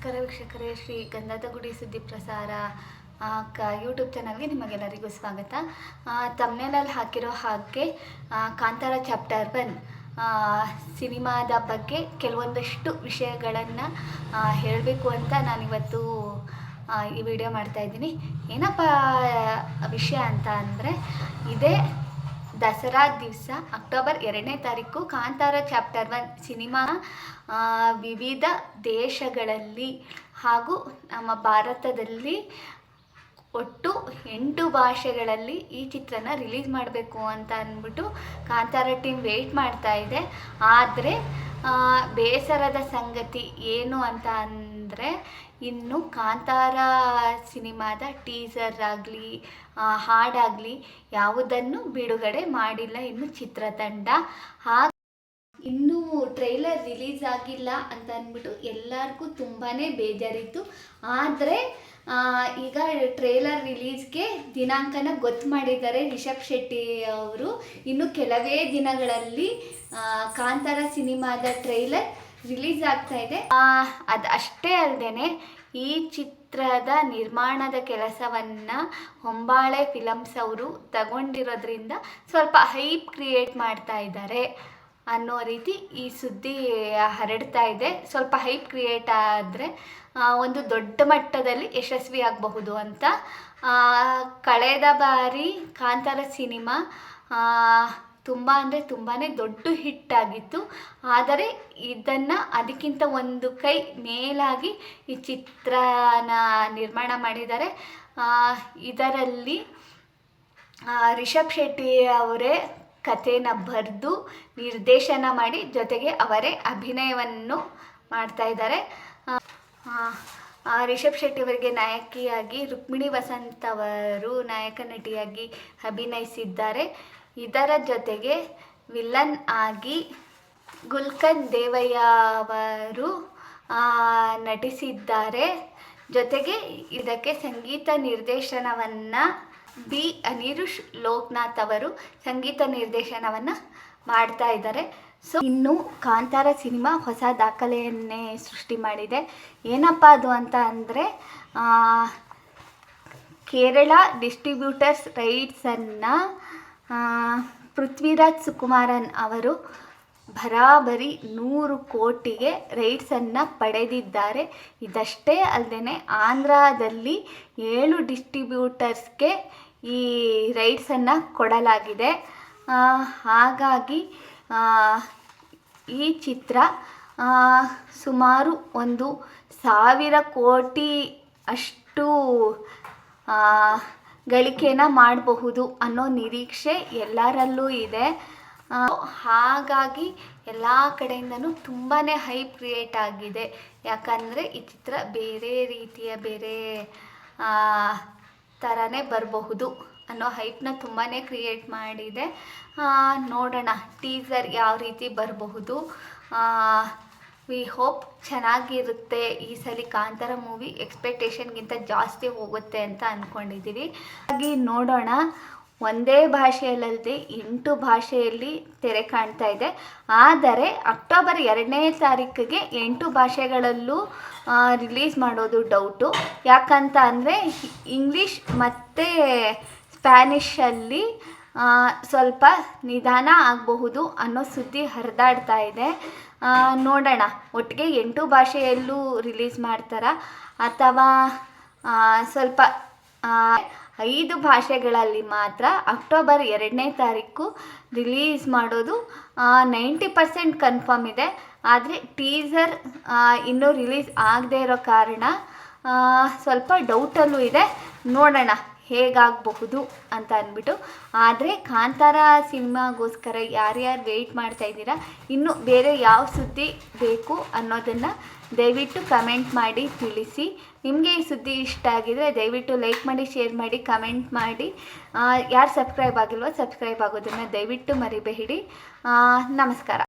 ನಮಸ್ಕಾರ ವೀಕ್ಷಕರೇ, ಶ್ರೀ ಗಂಧದ ಗುಡಿ ಸುದ್ದಿ ಪ್ರಸಾರ ಕ ಯೂಟ್ಯೂಬ್ ಚಾನಲ್ಗೆ ನಿಮಗೆಲ್ಲರಿಗೂ ಸ್ವಾಗತ. ತಮ್ಮೇಲಲ್ಲಿ ಹಾಕಿರೋ ಹಾಗೆ ಕಾಂತಾರ ಚಾಪ್ಟರ್ ಒನ್ ಸಿನಿಮಾದ ಬಗ್ಗೆ ಕೆಲವೊಂದಷ್ಟು ವಿಷಯಗಳನ್ನು ಹೇಳಬೇಕು ಅಂತ ನಾನಿವತ್ತು ಈ ವಿಡಿಯೋ ಮಾಡ್ತಾ ಇದ್ದೀನಿ. ಏನಪ್ಪ, ವಿಷಯ ಅಂತ ಅಂದರೆ, ಇದೇ ದಸರಾ ದಿವಸ ಅಕ್ಟೋಬರ್ ಎರಡನೇ ತಾರೀಕು ಕಾಂತಾರ ಚಾಪ್ಟರ್ ಒನ್ ಸಿನಿಮಾ ವಿವಿಧ ದೇಶಗಳಲ್ಲಿ ಹಾಗೂ ನಮ್ಮ ಭಾರತದಲ್ಲಿ ಒಟ್ಟು ಎಂಟು ಭಾಷೆಗಳಲ್ಲಿ ಈ ಚಿತ್ರನ ರಿಲೀಸ್ ಮಾಡಬೇಕು ಅಂತ ಅಂದ್ಬಿಟ್ಟು ಕಾಂತಾರ ಟೀಮ್ ವೆಯ್ಟ್ ಮಾಡ್ತಾ ಇದೆ. ಆದರೆ ಬೇಸರದ ಸಂಗತಿ ಏನು ಅಂತ ಅಂದರೆ, ಇನ್ನು ಕಾಂತಾರ ಸಿನಿಮಾದ ಟೀಸರ್ ಆಗಲಿ ಹಾಡಾಗಲಿ ಯಾವುದನ್ನು ಬಿಡುಗಡೆ ಮಾಡಿಲ್ಲ ಇನ್ನು ಚಿತ್ರತಂಡ ಹಾಗೆ ಇನ್ನೂ ಟ್ರೈಲರ್ ರಿಲೀಸ್ ಆಗಿಲ್ಲ ಅಂತ ಅಂದ್ಬಿಟ್ಟು ಎಲ್ಲರಿಗೂ ತುಂಬಾ ಬೇಜಾರಿತ್ತು. ಆದರೆ ಈಗ ಟ್ರೇಲರ್ ರಿಲೀಸ್ಗೆ ದಿನಾಂಕನ ಗೊತ್ತು ಮಾಡಿದ್ದಾರೆ ರಿಷಬ್ ಶೆಟ್ಟಿ ಅವರು. ಇನ್ನು ಕೆಲವೇ ದಿನಗಳಲ್ಲಿ ಕಾಂತಾರ ಸಿನಿಮಾದ ಟ್ರೈಲರ್ ರಿಲೀಸ್ ಆಗ್ತಾ ಇದೆ. ಅದು ಅಷ್ಟೇ ಅಲ್ಲದೆ ಈ ಚಿತ್ರದ ನಿರ್ಮಾಣದ ಕೆಲಸವನ್ನು ಹೊಂಬಾಳೆ ಫಿಲಮ್ಸ್ ಅವರು ತಗೊಂಡಿರೋದ್ರಿಂದ ಸ್ವಲ್ಪ ಹೈಪ್ ಕ್ರಿಯೇಟ್ ಮಾಡ್ತಾ ಇದ್ದಾರೆ. ಅನ್ನೋ ರೀತಿ ಈ ಸುದ್ದಿ ಹರಡ್ತಾ ಇದೆ. ಸ್ವಲ್ಪ ಹೈಪ್ ಕ್ರಿಯೇಟ್ ಆದರೆ ಒಂದು ದೊಡ್ಡ ಮಟ್ಟದಲ್ಲಿ ಯಶಸ್ವಿ ಆಗಬಹುದು ಅಂತ. ಕಳೆದ ಬಾರಿ ಕಾಂತಾರ ಸಿನಿಮಾ ತುಂಬ ಅಂದರೆ ತುಂಬಾ ದೊಡ್ಡ ಹಿಟ್ಟಾಗಿತ್ತು ಆದರೆ ಇದನ್ನು ಅದಕ್ಕಿಂತ ಒಂದು ಕೈ ಮೇಲಾಗಿ ಈ ಚಿತ್ರನ ನಿರ್ಮಾಣ ಮಾಡಿದ್ದಾರೆ. ಇದರಲ್ಲಿ ರಿಷಬ್ ಶೆಟ್ಟಿ ಅವರೇ ಕಥೆನ ಬರೆದು ನಿರ್ದೇಶನ ಮಾಡಿ ಜೊತೆಗೆ ಅವರೇ ಅಭಿನಯವನ್ನು ಮಾಡ್ತಾ ಇದ್ದಾರೆ. ರಿಷಬ್ ಶೆಟ್ಟಿ ಅವರಿಗೆ ನಾಯಕಿಯಾಗಿ ರುಕ್ಮಿಣಿ ವಸಂತ್ ಅವರು ನಾಯಕ ನಟಿಯಾಗಿ ಅಭಿನಯಿಸಿದ್ದಾರೆ. ಇದರ ಜೊತೆಗೆ ವಿಲನ್ ಆಗಿ ಗುಲ್ಕನ್ ದೇವಯ್ಯ ಅವರು ನಟಿಸಿದ್ದಾರೆ. ಜೊತೆಗೆ ಇದಕ್ಕೆ ಸಂಗೀತ ನಿರ್ದೇಶನವನ್ನು ಬಿ ಅನಿರುಷ್ ಲೋಕನಾಥ್ ಅವರು ಸಂಗೀತ ನಿರ್ದೇಶನವನ್ನು ಮಾಡ್ತಾ ಇದ್ದಾರೆ. ಸೊ ಇನ್ನು ಕಾಂತಾರ ಸಿನಿಮಾ ಹೊಸ ದಾಖಲೆಯನ್ನೇ ಸೃಷ್ಟಿ ಮಾಡಿದೆ. ಏನಪ್ಪ ಅದು ಅಂತ ಅಂದರೆ ಕೇರಳ ಡಿಸ್ಟ್ರಿಬ್ಯೂಟರ್ಸ್ ರೈಟ್ಸನ್ನು ಪೃಥ್ವಿರಾಜ್ ಸುಕುಮಾರನ್ ಅವರು ಬರಾಬರಿ ನೂರು ಕೋಟಿಗೆ ರೈಟ್ಸನ್ನು ಪಡೆದಿದ್ದಾರೆ. ಇದಷ್ಟೇ ಅಲ್ಲದೆ ಆಂಧ್ರದಲ್ಲಿ ಏಳು ಡಿಸ್ಟ್ರಿಬ್ಯೂಟರ್ಸ್ಗೆ ಈ ರೈಟ್ಸನ್ನು ಕೊಡಲಾಗಿದೆ. ಹಾಗಾಗಿ ಈ ಚಿತ್ರ ಸುಮಾರು ಒಂದು ಸಾವಿರ ಕೋಟಿ ಅಷ್ಟು ಗಳಿಕೆನ ಮಾಡಬಹುದು ಅನ್ನೋ ನಿರೀಕ್ಷೆ ಎಲ್ಲರಲ್ಲೂ ಇದೆ. ಹಾಗಾಗಿ ಎಲ್ಲ ಕಡೆಯಿಂದನೂ ತುಂಬಾ ಹೈಪ್ ಕ್ರಿಯೇಟ್ ಆಗಿದೆ. ಯಾಕಂದರೆ ಈ ಚಿತ್ರ ಬೇರೆ ರೀತಿಯ ಬೇರೆ ಥರನೇ ಬರಬಹುದು ಅನ್ನೋ ಹೈಪ್ನ ತುಂಬಾ ಕ್ರಿಯೇಟ್ ಮಾಡಿದೆ. ನೋಡೋಣ ಟೀಸರ್ ಯಾವ ರೀತಿ ಬರಬಹುದು. ವಿ ಹೋಪ್ ಚೆನ್ನಾಗಿರುತ್ತೆ. ಈ ಸಲ ಕಾಂತಾರ ಮೂವಿ ಎಕ್ಸ್ಪೆಕ್ಟೇಷನ್ಗಿಂತ ಜಾಸ್ತಿ ಹೋಗುತ್ತೆ ಅಂತ ಅಂದ್ಕೊಂಡಿದ್ದೀವಿ ಹಾಗಾಗಿ ನೋಡೋಣ ಒಂದೇ ಭಾಷೆಯಲ್ಲದೆ ಎಂಟು ಭಾಷೆಯಲ್ಲಿ ತೆರೆ ಕಾಣ್ತಾ ಇದೆ. ಆದರೆ ಅಕ್ಟೋಬರ್ ಎರಡನೇ ತಾರೀಕಿಗೆ ಎಂಟು ಭಾಷೆಗಳಲ್ಲೂ ರಿಲೀಸ್ ಮಾಡೋದು ಡೌಟು ಯಾಕಂತ ಅಂದರೆ ಇಂಗ್ಲೀಷ್ ಮತ್ತು ಸ್ಪ್ಯಾನಿಷಲ್ಲಿ ಸ್ವಲ್ಪ ನಿಧಾನ ಆಗಬಹುದು ಅನ್ನೋ ಸುದ್ದಿ ಹರಿದಾಡ್ತಾ ಇದೆ. ನೋಡೋಣ. ಒಟ್ಟಿಗೆ ಎಂಟು ಭಾಷೆಯಲ್ಲೂ ರಿಲೀಸ್ ಮಾಡ್ತಾರ? ಅಥವಾ ಸ್ವಲ್ಪ ಐದು ಭಾಷೆಗಳಲ್ಲಿ ಮಾತ್ರ ಅಕ್ಟೋಬರ್ ಎರಡನೇ ತಾರೀಕು ರಿಲೀಸ್ ಮಾಡೋದು ನೈಂಟಿ ಪರ್ಸೆಂಟ್ ಕನ್ಫರ್ಮ್ ಇದೆ. ಆದರೆ ಟೀಸರ್ ಇನ್ನೂ ರಿಲೀಸ್ ಆಗದೇ ಇರೋ ಕಾರಣ ಸ್ವಲ್ಪ ಡೌಟಲ್ಲೂ ಇದೆ. ನೋಡೋಣ. ಹೇಗಾಗಬಹುದು ಅಂತ ಅಂದ್ಬಿಟ್ಟು. ಆದರೆ ಕಾಂತಾರ ಸಿನಿಮಾಗೋಸ್ಕರ ಯಾರ್ಯಾರು ವೆಯ್ಟ್ ಮಾಡ್ತಾ ಇದ್ದೀರಾ, ಇನ್ನು ಬೇರೆ ಯಾವ ಸುದ್ದಿ ಬೇಕು ಅನ್ನೋದನ್ನು ದಯವಿಟ್ಟು ಕಮೆಂಟ್ ಮಾಡಿ ತಿಳಿಸಿ. ನಿಮಗೆ ಈ ಸುದ್ದಿ ಇಷ್ಟ ಆಗಿದರೆ ದಯವಿಟ್ಟು ಲೈಕ್ ಮಾಡಿ ಶೇರ್ ಮಾಡಿ ಕಮೆಂಟ್ ಮಾಡಿ. ಯಾರು ಸಬ್ಸ್ಕ್ರೈಬ್ ಆಗಿಲ್ವೋ ಸಬ್ಸ್ಕ್ರೈಬ್ ಆಗೋದನ್ನು ದಯವಿಟ್ಟು ಮರಿಬೇಡಿ. ನಮಸ್ಕಾರ.